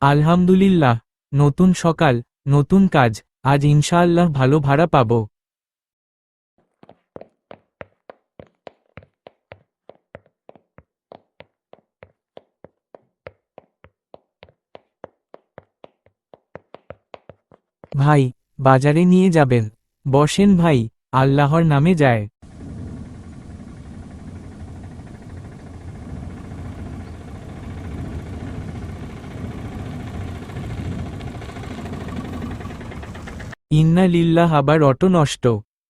আলহামদুলিল্লাহ, নতুন সকাল, নতুন কাজ, আজ ইনশাআল্লাহ ভালো ভাড়া পাবো। ভাই, বাজারে নিয়ে যাবেন। বসেন ভাই, আল্লাহর নামে যায়। ইন্না লিল্লাহ আবার অটো নষ্ট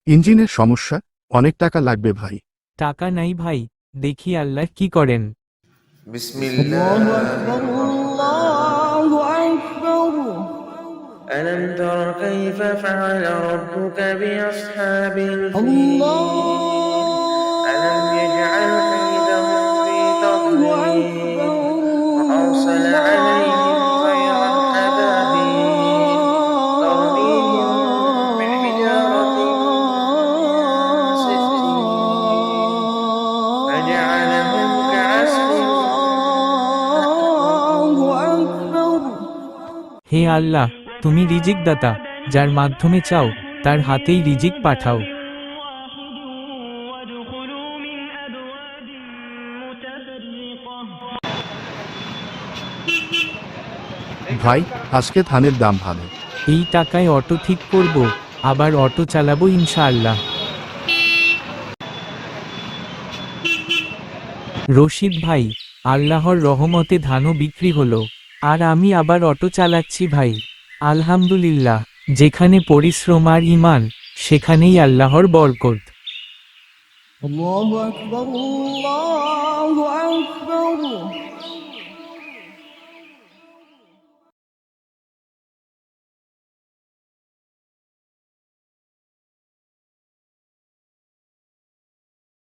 ইঞ্জিনের সমস্যা অনেক টাকা লাগবে ভাই টাকা নাই ভাই দেখি আল্লাহ কি করেন بسم الله الله أكبر الله أكبر ألم تر كيف فعل ربك بأصحاب الفيل হে আল্লাহ তুমি রিজিক দাতা যার মাধ্যমে চাও তার হাতেই রিজিক পাঠাও। ভাই আজকে ধানের দাম ভালো। এই টাকায় অটো ঠিক করব আবার অটো চালাবো ইনশাআল্লাহ। রশিদ ভাই আল্লাহর রহমতে ধানও বিক্রি হলো। আর আমি আবার অটো চালাচ্ছি ভাই। আলহামদুলিল্লাহ, যেখানে পরিশ্রম আর ইমান সেখানেই আল্লাহর বরকত। আল্লাহু আকবার আল্লাহু আকবার।